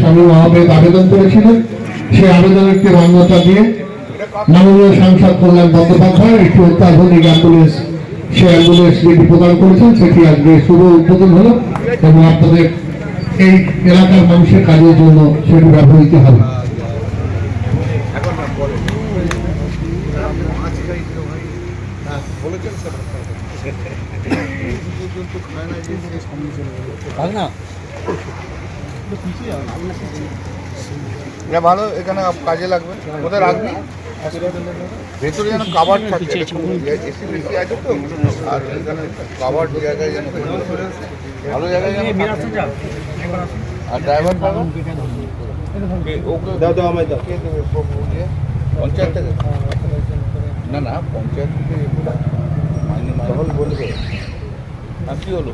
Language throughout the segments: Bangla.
স্বামী মহাবেদ আবেদন করেছিলেন। সেই আবেদনের একটি মান্যতা দিয়ে মাননীয় সাংসদ কল্যাণ বন্দ্যোপাধ্যায় একটি অত্যাধুনিক অ্যাম্বুলেন্স সেই অ্যাম্বুলেন্স যেটি প্রদান করেছেন সেটি আজকে শুভ উদ্বোধন হলো এবং আপনাদের এই এলাকার মানুষের কাজের জন্য সেটি ব্যবহৃত হবে। এটা ভালো এখানে কাজে লাগবে। কোথায় রাখবি? ভেতরে যেন কাবার থাকে এসি বেশি আছে তো আর এখানে কাবার জায়গায় যেন ভালো জায়গায় যেন। আর ড্রাইভার পাবো ওকে দাও দাও আমায় দাও। কে? পঞ্চায়েত থেকে? না না পঞ্চায়েত থেকে মাইনে মাইনে। বলবে। কি হলো?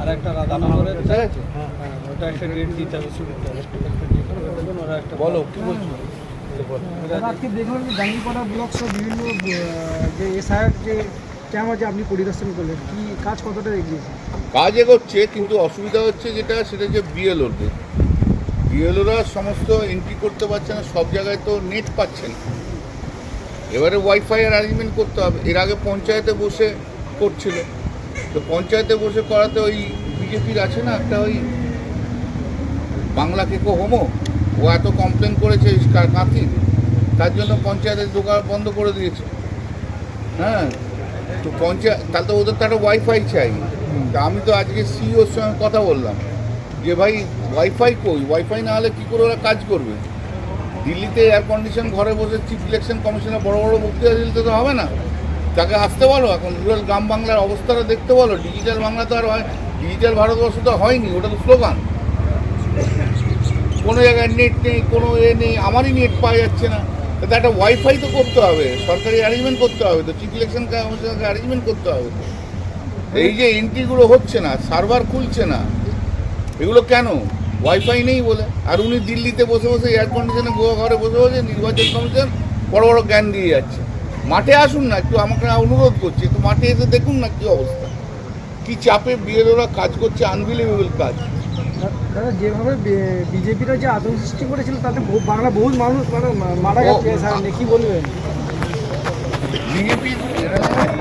আর একটা রাধানগরের ঠিক আছে? হ্যাঁ, ওটা একটা রেট দিতে হবে ওরা একটা বলো কি বলছো? আজকে দেখলাম যে দাঙ্গিপাড়া ব্লক সহ বিভিন্ন যে এসআইআর যে ক্যাম্প আছে আপনি পরিদর্শন করলেন। কি কাজ কতটা এগিয়েছে কাজ এগোচ্ছে কিন্তু অসুবিধা হচ্ছে যেটা সেটা যে বিএলওদের বিএলওরা সমস্ত এন্ট্রি করতে পারছে না সব জায়গায় তো নেট পাচ্ছে না। এবারে ওয়াইফাই অ্যারেঞ্জমেন্ট করতে হবে। এর আগে পঞ্চায়েতে বসে করছিল। তো পঞ্চায়েতে বসে করাতে ওই বিজেপির আছে না একটা ওই বাংলা কেকো হোমো? ও এত কমপ্লেন করেছে কাঁথি তার জন্য পঞ্চায়েতের দোকান বন্ধ করে দিয়েছে। হ্যাঁ তো পঞ্চায়েত তাহলে তো ওদের তো একটা ওয়াইফাই চাই। তা আমি তো আজকে সিওর সঙ্গে কথা বললাম যে ভাই ওয়াইফাই কই? ওয়াইফাই না হলে কী করে ওরা কাজ করবে? দিল্লিতে এয়ার কন্ডিশন ঘরে বসে চিফ ইলেকশন কমিশনের বড় বড় বক্তৃতা দিতে তো হবে না। তাকে আসতে বলো, এখন রুরাল গ্রাম বাংলার অবস্থাটা দেখতে বলো ডিজিটাল বাংলা তো আর হয় ডিজিটাল ভারতবর্ষ তো হয়নি, ওটা তো স্লোগান কোনো জায়গায় নেট নেই, কোনো এ নেই, আমারই নেট পাওয়া যাচ্ছে না। তাতে একটা ওয়াইফাই তো করতে হবে, সরকারি অ্যারেঞ্জমেন্ট করতে হবে তো চিফ ইলেকশন কমিশনকে অ্যারেঞ্জমেন্ট করতে হবে। এই যে এন্ট্রিগুলো হচ্ছে না সার্ভার খুলছে না, এগুলো কেন? ওয়াইফাই নেই বলে। আর উনি দিল্লিতে বসে বসে এয়ার কন্ডিশনে গোয়া ঘরে বসে বসে নির্বাচন কমিশন বড় বড় জ্ঞান দিয়ে যাচ্ছে। মাঠে আসুন না একটু আমাকে অনুরোধ করছি একটু মাঠে এসে দেখুন না কী অবস্থা। কি চাপে বিএলওরা কাজ করছে আনবিলিভেবল কাজ। দাদা যেভাবে বিজেপিরা যে আতঙ্ক সৃষ্টি করেছিল তাতে বহু- বাংলা বহু মানুষ মানে মারা গেছে কি বলবেন? বিজেপি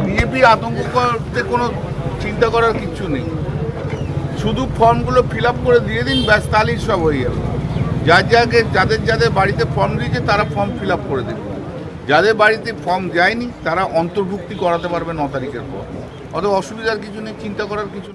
বিজেপি আতঙ্ক করতে কোনো চিন্তা করার কিচ্ছু নেই। শুধু ফর্মগুলো ফিল আপ করে দিয়ে দিন ব্যাস তাহলেই সব হয়ে যাবে। যার যাকে যাদের যাদের বাড়িতে ফর্ম দিয়েছে তারা ফর্ম ফিল আপ করে দেবে। যাদের বাড়িতে ফর্ম যায়নি, তারা অন্তর্ভুক্তি করাতে পারবে ন তারিখের পর অত অসুবিধার কিছু নেই, চিন্তা করার কিছু।